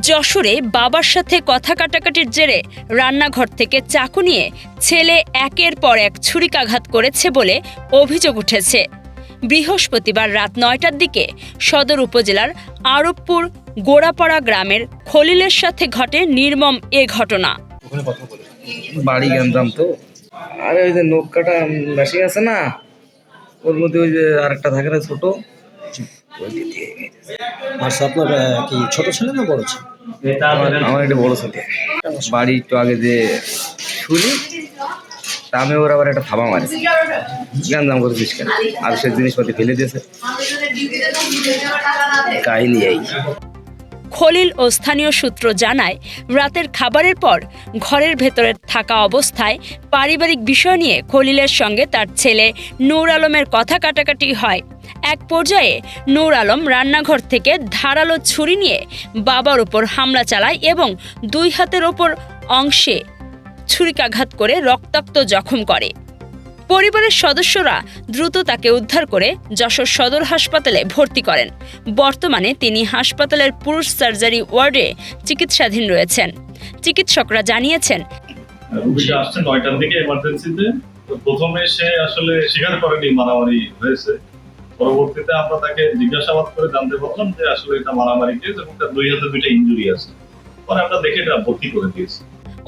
যশোরে বাবার সাথে কথা কাটাকাটির জেরে রান্নাঘর থেকে চাকু নিয়ে ছেলে একের পর এক ছুরিকাঘাত করেছে বলে অভিযোগ উঠেছে। বৃহস্পতিবার রাত নয়টার দিকে সদর উপজেলার আরবপুর গোড়াপাড়া গ্রামের খলিলের সাথে ঘটে নির্মম এ ঘটনা। বাড়ি গেন্দাম তো? আরে ওই যে নখ কাটা মেশিন আছে না ওর মধ্যে ওই যে আরেকটা থাকে না ছোট ওই দিয়ে। আচ্ছা আপনার কি ছোট ছেলে না বড় ছেলে? আমার একটা বড় ছেলে। বাড়ি একটু আগে যে শুনি, তা আমি ওর আবার একটা থাবা মারেছি। গেন্দাম করেছিস কেন। আর সে জিনিসপাতি ফেলে দিয়েছে। কাহিনী এই। খলিল ও স্থানীয় সূত্র জানায়, রাতের খাবারের পর ঘরের ভেতরে থাকা অবস্থায় পারিবারিক বিষয় নিয়ে খলিলের সঙ্গে তার ছেলে নূর আলমের কথা কাটাকাটি হয়। এক পর্যায়ে নূর আলম রান্নাঘর থেকে ধারালো ছুরি নিয়ে বাবার ওপর হামলা চালায় এবং দুই হাতের ওপর অংশে ছুরিকাঘাত করে রক্তাক্ত জখম করে। পরিবারের সদস্যরা দ্রুত তাকে উদ্ধার করে যশোর সদর হাসপাতালে ভর্তি করেন। বর্তমানে তিনি হাসপাতালের পুরুষ সার্জারি ওয়ার্ডে চিকিৎসাধীন রয়েছেন। চিকিৎসকরা জানিয়েছেন রুগীটা আসছে নয়টার দিকে এমার্জেন্সিতে প্রথমে সে আসলে স্বীকার করেনি মারামারি হয়েছে। পরবর্তীতে আমরা তাকে জিজ্ঞাসাবাদ করে জানতে পারলাম যে আসলে এটা মারামারি কেস এবং তার দুই হাতে দুইটা ইঞ্জুরি আছে। পরে আমরা দেখে এটা ভর্তি করে দিয়েছি।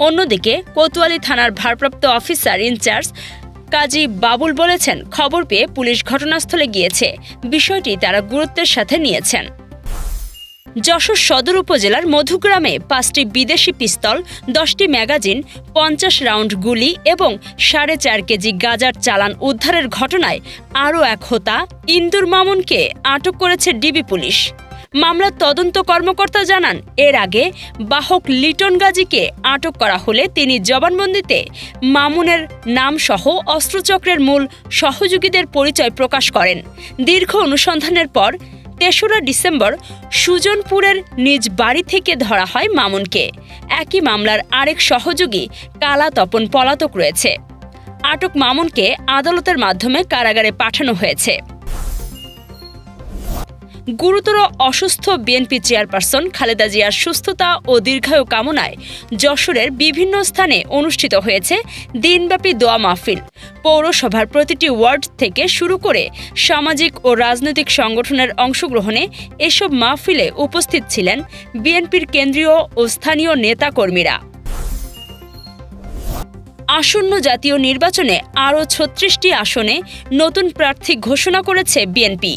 অন্যদিকে কোতোয়ালি থানার ভারপ্রাপ্ত অফিসার ইনচার্জ কাজী বাবুল বলেছেন, খবর পেয়ে পুলিশ ঘটনাস্থলে গিয়েছে। বিষয়টি তারা গুরুত্বের সাথে নিয়েছেন। যশোর সদর উপজেলার মধুগ্রামে পাঁচটি বিদেশি পিস্তল, দশটি ম্যাগাজিন, পঞ্চাশ রাউন্ড গুলি এবং সাড়ে চার কেজি গাজার চালান উদ্ধারের ঘটনায় আরও এক হোতা ইন্দুর মামুনকে আটক করেছে ডিবি পুলিশ। মামলার তদন্ত কর্মকর্তা জানান, এর আগে বাহক লিটন গাজীকে আটক করা হলে তিনি জবানবন্দিতে মামুনের নামসহ অস্ত্রচক্রের মূল সহযোগীদের পরিচয় প্রকাশ করেন। দীর্ঘ অনুসন্ধানের পর তেসরা ডিসেম্বর সুজনপুরের নিজ বাড়ি থেকে ধরা হয় মামুনকে। একই মামলার আরেক সহযোগী কালা তপন পলাতক রয়েছে। আটক মামুনকে আদালতের মাধ্যমে কারাগারে পাঠানো হয়েছে। গুরুতর অসুস্থ বিএনপি চেয়ারপারসন খালেদা জিয়ার সুস্থতা ও দীর্ঘায়ু কামনায় যশোরের বিভিন্ন স্থানে অনুষ্ঠিত হয়েছে দিনব্যাপী দোয়া মাহফিল। পৌরসভার প্রতিটি ওয়ার্ড থেকে শুরু করে সামাজিক ও রাজনৈতিক সংগঠনের অংশগ্রহণে এসব মাহফিলে উপস্থিত ছিলেন বিএনপির কেন্দ্রীয় ও স্থানীয় নেতাকর্মীরা। আসন্ন জাতীয় নির্বাচনে আরও ছত্রিশটি আসনে নতুন প্রার্থী ঘোষণা করেছে বিএনপি।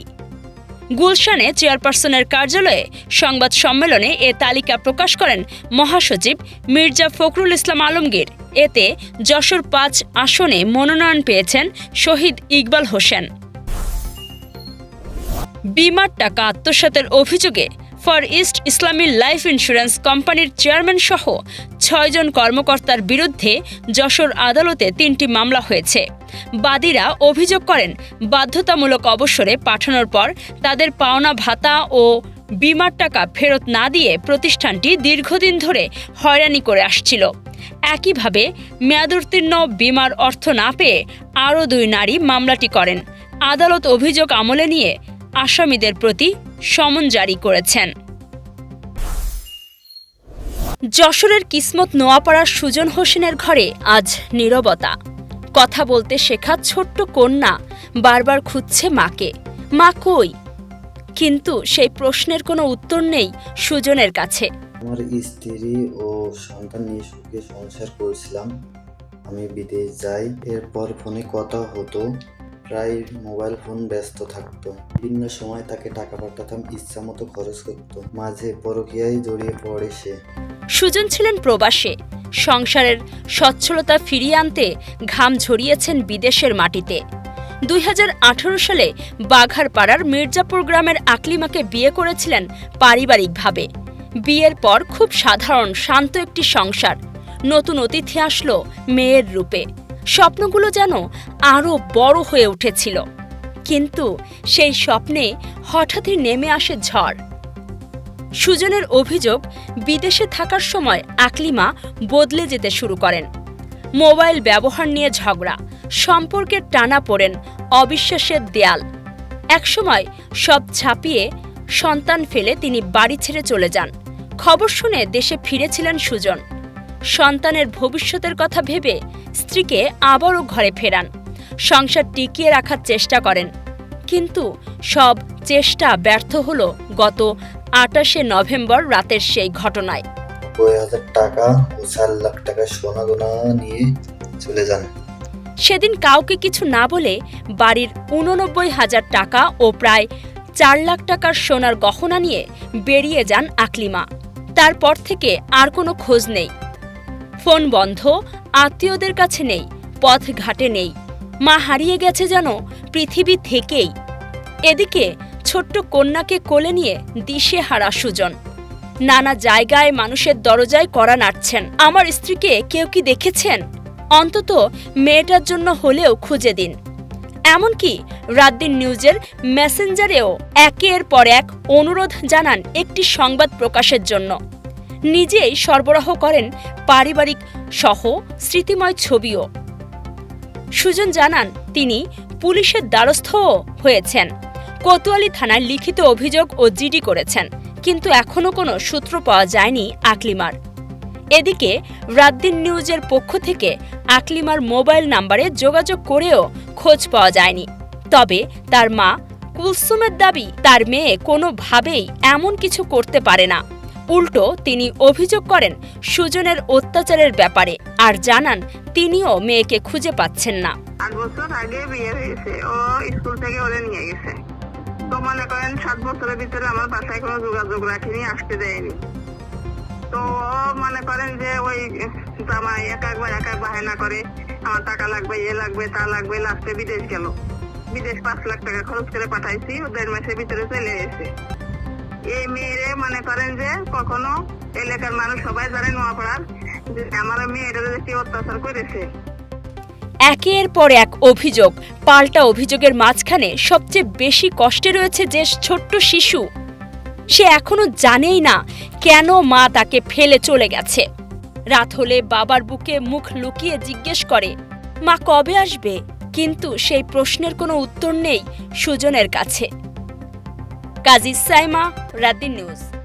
গুলশানে চেয়ারপারসনের কার্যালয়ে সংবাদ সম্মেলনে এ তালিকা প্রকাশ করেন মহাসচিব মির্জা ফখরুল ইসলাম আলমগীর। এতে যশোর পাঁচ আসনে মনোনয়ন পেয়েছেন শহীদ ইকবাল হোসেন। বিমার টাকা আত্মসাতের অভিযোগে far east Islami life insurance কোম্পানির চেয়ারম্যান সহ ছয়জন কর্মকর্তার বিরুদ্ধে যশোর আদালতে তিনটি মামলা হয়েছে। বাদীরা অভিযোগ করেন, বাধ্যতামূলক অবসরে পাঠানোর পর তাদের পাওনা ভাতা ও বিমার টাকা ফেরত না দিয়ে প্রতিষ্ঠানটি দীর্ঘদিন ধরে হয়রানি করে আসছিল। একইভাবে মেয়াদোত্তীর্ণ বিমার অর্থ না পেয়ে আরও দুই নারী মামলাটি করেন। আদালত অভিযোগ আমলে নিয়ে আসামিদের প্রতি সমন জারি করেছেন। যশোরের কিসমত নোয়াপাড়ার সুজন হোসেনের ঘরে আজ নীরবতা। কথা বলতে শেখা ছোট্ট কন্যা বারবার খুঁজছে মাকে। মা কই? কিন্তু সেই প্রশ্নের কোনো উত্তর নেই সুজনের কাছে। আমার স্ত্রী ও সন্তান নিয়ে সুখে সংসার করেছিলাম। আমি বিদেশ যাই এরপর ফোনে কথা হতো প্রায় মোবাইল ফোন ব্যস্ত থাকতো। বিভিন্ন সময় তাকে টাকা পাঠাতাম ইচ্ছা মতো খরচ করতো। মাঝে পরকীয়ায় জড়িয়ে পড়ে সে। সুজন ছিলেন প্রবাসে। সংসারের সচ্ছলতা ফিরিয়ে আনতে ঘাম ঝরিয়েছেন বিদেশের মাটিতে। দুই হাজার আঠারো সালে বাঘারপাড়ার মির্জাপুর গ্রামের আকলিমাকে বিয়ে করেছিলেন পারিবারিকভাবে। বিয়ের পর খুব সাধারণ, শান্ত একটি সংসার। নতুন অতিথি আসলো মেয়ের রূপে। স্বপ্নগুলো যেন আরও বড় হয়ে উঠেছিল। কিন্তু সেই স্বপ্নে হঠাৎই নেমে আসে ঝড়। সুজনের অভিযোগ, বিদেশে থাকার সময় আকলিমা বদলে যেতে শুরু করেন। মোবাইল ব্যবহার নিয়ে ঝগড়া সম্পর্কের টানা পড়েন অবিশ্বাসের দেয়াল। একসময় সব ছাপিয়ে সন্তান ফেলে তিনি বাড়ি ছেড়ে চলে যান। খবর শুনে দেশে ফিরেছিলেন সুজন। সন্তানের ভবিষ্যতের কথা ভেবে স্ত্রীকে আবারও ঘরে ফেরান। সংসার টিকিয়ে রাখার চেষ্টা করেন। কিন্তু সব চেষ্টা ব্যর্থ হলো গত আটাশে নভেম্বর রাতের সেই ঘটনায়। নব্বই হাজার টাকা ও চার লাখ টাকা সোনা গোনা নিয়ে চলে যান। সেদিন কাউকে কিছু না বলে বাড়ির উননব্বই হাজার টাকা ও প্রায় চার লাখ টাকার সোনার গহনা নিয়ে বেরিয়ে যান আকলিমা। তারপর থেকে আর কোনো খোঁজ নেই। ফোন বন্ধ আত্মীয়দের কাছে নেই পথ ঘাটে নেই। মা হারিয়ে গেছে যেন পৃথিবী থেকেই। এদিকে ছোট্ট কন্যাকে কোলে নিয়ে দিশে হারা সুজন। নানা জায়গায় মানুষের দরজায় করা নাড়ছেন। আমার স্ত্রীকে কেউ কি দেখেছেন? অন্তত মেয়েটার জন্য হলেও খুঁজে দিন। এমনকি রাতদিন নিউজের মেসেঞ্জারেও একের পর এক অনুরোধ জানান একটি সংবাদ প্রকাশের জন্য। নিজেই সরবরাহ করেন পারিবারিক সহ স্মৃতিময় ছবিও। সুজন জানান, তিনি পুলিশের দ্বারস্থও হয়েছেন। কোতোয়ালি থানায় লিখিত অভিযোগ ও জিডি করেছেন, কিন্তু এখনও কোনো সূত্র পাওয়া যায়নি আকলিমার। এদিকে রাতদিন নিউজের পক্ষ থেকে আকলিমার মোবাইল নাম্বারে যোগাযোগ করেও খোঁজ পাওয়া যায়নি। তবে তার মা কুলসুমের দাবি, তার মেয়ে কোনোভাবেই এমন কিছু করতে পারে না। উল্টো তিনি অভিযোগ করেন সুজনের অত্যাচারের ব্যাপারে আর জানান তিনিও মেয়েকে খুঁজে পাচ্ছেন না। আট বছর আগে বিয়ে হয়েছে, ও স্কুল থেকে ওরে নিয়ে গেছে। মনে করেন সাত বছরের ভিতরে আমার বাসায় কোনো যোগাযোগ রাখিনি, আসতে দেয়নি। তো মনে করেন যে ওই জামাই এক একবার এক এক বাহানা করে, আমার টাকা লাগবে এ লাগবে, তা লাগবে, লাস্টে বিদেশ গেল। বিদেশ পাঁচ লাখ টাকা খরচ করে পাঠাইছি, ও দেড় মাসের ভিতরে চলে এসে এই মেয়েরে মনে করেন যে কখনো এলাকার মানুষ সবাই জানে নোয়াপাড়ার, যে আমার মেয়েটা যে কি অত্যাচার করেছে। একের পর এক অভিযোগ। পাল্টা অভিযোগের মাঝখানে সবচেয়ে বেশি কষ্টে রয়েছে যে ছোট্ট শিশু। সে এখনও জানেই না কেন মা তাকে ফেলে চলে গেছে। রাত হলে বাবার বুকে মুখ লুকিয়ে জিজ্ঞেস করে, মা কবে আসবে? কিন্তু সেই প্রশ্নের কোনো উত্তর নেই সুজনের কাছে। কাজী সাইমা রাদ্দিন নিউজ।